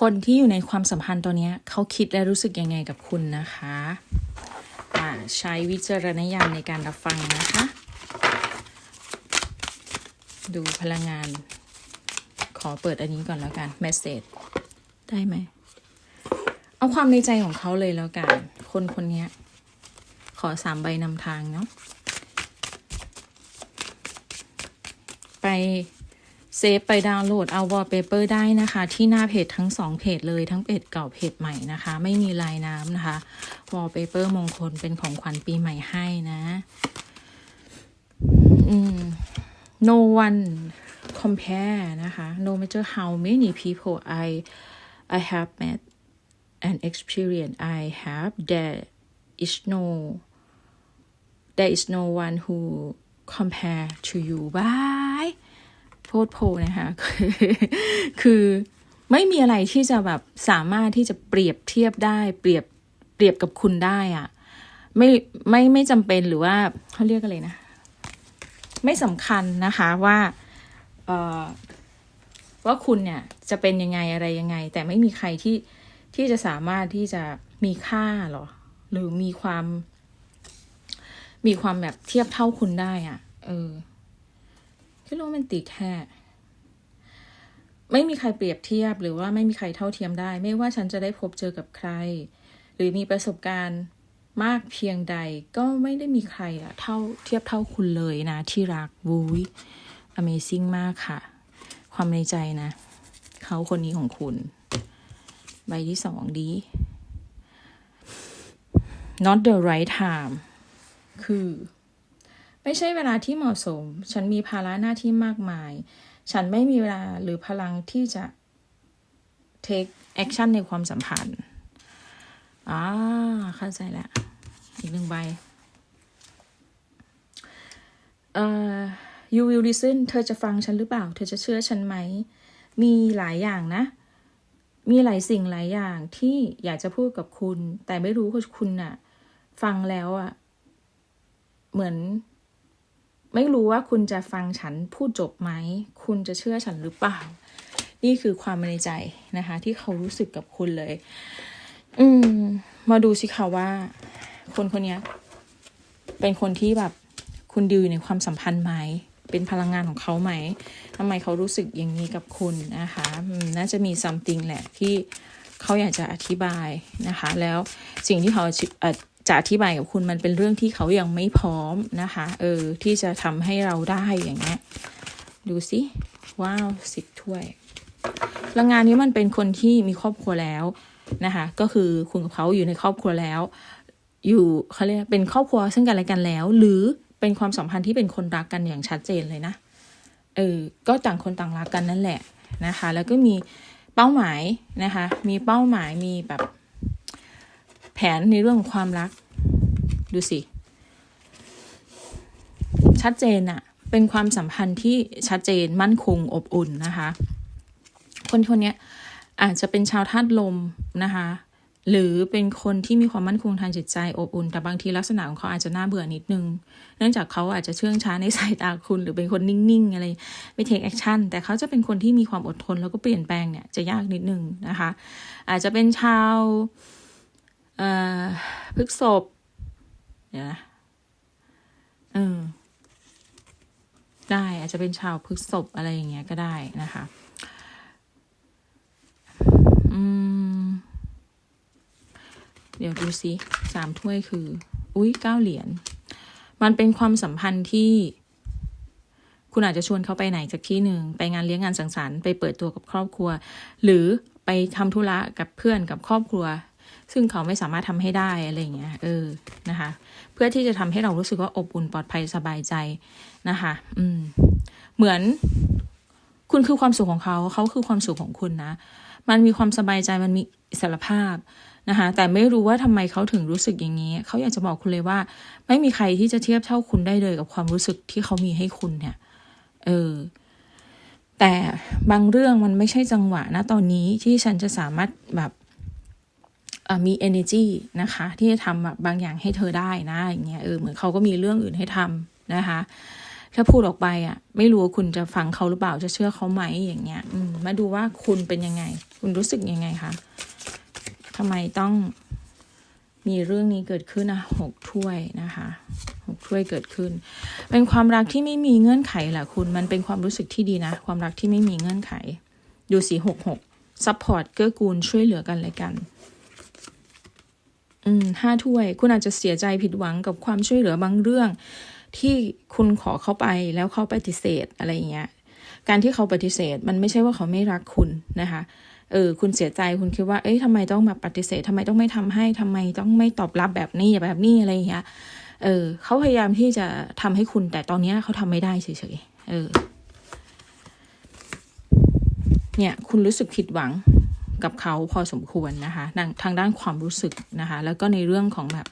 คนที่อยู่ในความสัมพันธ์ตัวนี้เขาคิดและรู้สึกยังไงกับคุณนะคะอ่าใช้วิจารณญาณในการรับฟังนะคะ ดูพลังงาน ขอเปิดอันนี้ก่อนแล้วกันเมสเซจได้ไหม เอาความในใจของเขาเลยแล้วกัน คนคนนี้ขอสามใบนำทางเนาะไป เซฟไปดาวน์โหลดเอาวอลเปเปอร์ได้นะคะ ที่หน้าเพจทั้งสองเพจเลยทั้งเพจเก่าเพจใหม่นะคะ ไม่มีลายน้ำนะคะวอลเปเปอร์มงคลเป็นของขวัญปีใหม่ให้นะอืม no one compare นะคะ no matter how many people I I have met and experience I have there is no there is no one who compare to you bye โพดโพนะคะคือคือไม่มีอะไรที่จะแบบสามารถที่จะเปรียบเทียบได้ เปรียบเปรียบกับคุณได้อะไม่ไม่ไม่จำเป็นหรือว่าเขาเรียกอะไรนะ ไม่สำคัญนะคะว่าเอ่อว่าคุณเนี่ยจะเป็นยังไงอะไรยังไง แต่ไม่มีใครที่ที่จะสามารถที่จะมีค่าหรอ หรือมีความ มีความแบบเทียบเท่าคุณได้อะ่ะ เออ คือโรแมนติกแค่ไม่มีใครเปรียบเทียบหรือว่าไม่มีใครเท่าเทียมได้ ไม่ว่าฉันจะได้พบเจอกับใคร หรือมีประสบการณ์มากเพียงใดก็ไม่ได้มีใครอะเท่าเทียบเท่าคุณเลยนะ ที่รักวุ้ย Amazing มากค่ะ ความในใจนะ เขาคนนี้ของคุณ ใบที่สองดี not the right time คือ ไม่ใช่เวลาที่เหมาะสม ฉันมีภาระหน้าที่มากมาย ฉันไม่มีเวลาหรือพลังที่จะ take action ในความสัมพันธ์อ่าเข้าใจแล้ว อีกหนึ่งใบเอ่อ you will listen เธอจะฟังฉันหรือเปล่า เธอจะเชื่อฉันไหม มีหลายอย่างนะ มีหลายสิ่งหลายอย่างที่อยากจะพูดกับคุณ แต่ไม่รู้ว่าคุณน่ะ ฟังแล้วอะ่ะเหมือน ไม่รู้ว่าคุณจะฟังฉันพูดจบไหม คุณจะเชื่อฉันหรือเปล่า นี่คือความในใจนะคะ ที่เขารู้สึกกับคุณเลย อืม มาดูสิคะว่า คนคนนี้เป็นคนที่แบบคุณดิวอยู่ในความสัมพันธ์ไหม เป็นพลังงานของเขาไหมทำไมเขารู้สึกอย่างนี้กับคุณนะคะ น่าจะมี something แหละที่เขาอยากจะอธิบายนะคะ แล้วสิ่งที่เขา จะอธิบายกับคุณมันเป็นเรื่องที่เขายังไม่พร้อมนะคะ เออ ที่จะทำให้เราได้อย่างเงี้ย ดูสิว้าวสิบถ้วยพลังงานนี้มันเป็นคนที่มีครอบครัวแล้วนะคะ ก็คือคุณกับเขาอยู่ในครอบครัวแล้ว อยู่เขาเรียกเป็นครอบครัวซึ่งกันและกันแล้ว หรือเป็นความสัมพันธ์ที่เป็นคนรักกันอย่างชัดเจนเลยนะ เออ ก็ต่างคนต่างรักกันนั่นแหละนะคะ แล้วก็มีเป้าหมายนะคะ มีเป้าหมายมีแบบ ผนในเรื่องของความรัก ดูสิ ชัดเจนอะเป็นความสัมพันธ์ที่ชัดเจนมั่นคงอบอุ่นนะคะ คนคนนี้อาจจะเป็นชาวธาตุลมนะคะ หรือเป็นคนที่มีความมั่นคงทางจิตใจอบอุ่น แต่บางทีลักษณะของเขาอาจจะน่าเบื่อนิดนึง เนื่องจากเขาอาจจะเชื่องช้าในสายตาคุณ หรือเป็นคนนิ่งๆอะไรไม่เทคแอคชั่น แต่เขาจะเป็นคนที่มีความอดทนแล้วก็เปลี่ยนแปลงเนี่ยจะยากนิดนึงนะคะ อาจจะเป็นชาว พฤกษบเดี๋ยวนะเออได้อาจจะเป็นชาวพฤกษบอะไรอย่างเงี้ยก็ได้นะคะอืมเดี๋ยวดูสิสามถ้วยคือ อุ้ยเก้าเหรียญมันเป็นความสัมพันธ์ที่ คุณอาจจะชวนเขาไปไหนจากที่หนึ่ง ไปงานเลี้ยงงานสังสรรค์ไปเปิดตัวกับครอบครัว หรือไปทำธุระกับเพื่อนกับครอบครัว ซึ่งเขาไม่สามารถทำให้ได้อะไรเงี้ยเออนะคะ เพื่อที่จะทำให้เรารู้สึกว่าอบอุ่นปลอดภัยสบายใจนะคะ อืม เหมือนคุณคือความสุขของเขา เขาคือความสุขของคุณนะ มันมีความสบายใจมันมีอิสรภาพนะคะ แต่ไม่รู้ว่าทำไมเขาถึงรู้สึกอย่างนี้ เขาอยากจะบอกคุณเลยว่า ไม่มีใครที่จะเทียบเท่าคุณได้เลยกับความรู้สึกที่เขามีให้คุณเนี่ย เออ แต่บางเรื่องมันไม่ใช่จังหวะนะตอนนี้ที่ฉันจะสามารถแบบ มี energy นะคะ ที่จะทำแบบบางอย่างให้เธอได้นะอย่างเงี้ยเออเหมือนเขาก็มีเรื่องอื่นให้ทำนะคะ ถ้าพูดออกไปอะ ไม่รู้ว่าคุณจะฟังเขาหรือเปล่าจะเชื่อเขาไหมอย่างเงี้ยมมาดูว่าคุณเป็นยังไง คุณรู้สึกยังไงคะทำไมต้องมีเรื่องนี้เกิดขึ้นนะหกถ้วยนะคะหกถ้วยเกิดขึ้น เป็นความรักที่ไม่มีเงื่อนไขแหละคุณมันเป็นความรู้สึกที่ดีนะ ความรักที่ไม่มีเงื่อนไข ดูสีหกหกซัพพอร์ตเกื้อกูลช่วยเหลือกันและกัน ห้าถ้วย คุณอาจจะเสียใจผิดหวังกับความช่วยเหลือบางเรื่อง ที่คุณขอเขาไปแล้วเขาปฏิเสธอะไรอย่างเงี้ยการที่เขาปฏิเสธมันไม่ใช่ว่าเขาไม่รักคุณนะคะเออคุณเสียใจคุณคิดว่าเอ้ยทำไมต้องมาปฏิเสธทำไมต้องไม่ทำให้ทำไมต้องไม่ตอบรับแบบนี้แบบนี้อะไรอย่างเงี้ยเออเขาพยายามที่จะทำให้คุณแต่ตอนนี้เขาทำไม่ได้เฉยๆเออเนี่ยคุณรู้สึกผิดหวัง กับเขาพอสมควรนะคะทางด้านความรู้สึกนะคะ แล้วก็ในเรื่องของแบบ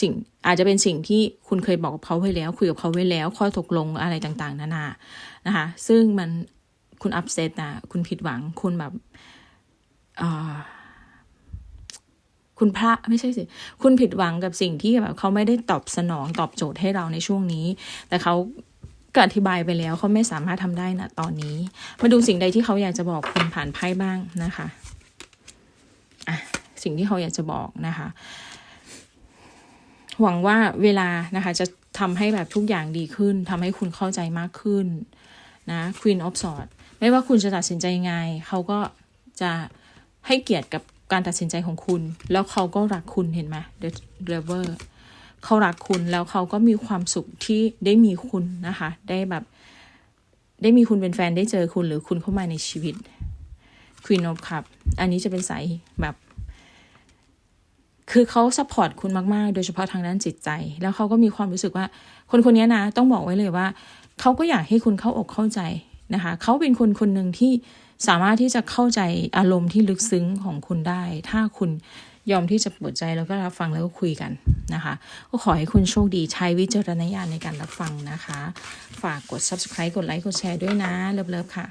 สิ่งอาจจะเป็นสิ่งที่คุณเคยบอกกับเขาไว้แล้ว คุยกับเขาไว้แล้ว ข้อตกลงอะไรต่างๆ นานานะคะ ซึ่งมันคุณอัพเซตนะคุณผิดหวังคุณแบบคุณพระไม่ใช่สิ คุณผิดหวังกับสิ่งที่แบบเขาไม่ได้ตอบสนองตอบโจทย์ให้เราในช่วงนี้ แต่เขาก็อธิบายไปแล้วเขาไม่สามารถทำได้นะตอนนี้ มาดูสิ่งใดที่เขาอยากจะบอกคุณผ่านไพ่บ้างนะคะ สิ่งที่เขาอยากจะบอกนะคะ หวังว่าเวลานะคะ จะทำให้แบบทุกอย่างดีขึ้นทำให้คุณเข้าใจมากขึ้นนะ Queen of Swords ไม่ว่าคุณจะตัดสินใจยังไง เขาก็จะให้เกียรติกับการตัดสินใจของคุณ แล้วเขาก็รักคุณเห็นไหม The Lover เขารักคุณแล้วเขาก็มีความสุขที่ได้มีคุณนะคะ ได้แบบได้มีคุณเป็นแฟนได้เจอคุณหรือคุณเข้ามาในชีวิต Queen of Cup อันนี้จะเป็นสายแบบ คือเขาซัพพอร์ตคุณมากๆ โดยเฉพาะทางด้านจิตใจ แล้วเขาก็มีความรู้สึกว่า คนคนนี้นะ ต้องบอกไว้เลยว่า เขาก็อยากให้คุณเข้าอกเข้าใจนะคะ เขาเป็นคนคนหนึ่งที่สามารถที่จะเข้าใจอารมณ์ที่ลึกซึ้งของคุณได้ ถ้าคุณยอมที่จะเปิดใจแล้วก็รับฟังแล้วก็คุยกันนะคะ ก็ขอให้คุณโชคดีใช้วิจารณญาณในการรับฟังนะคะ ฝากกด subscribe กดไลค์กดแชร์ด้วยนะเลิฟๆค่ะ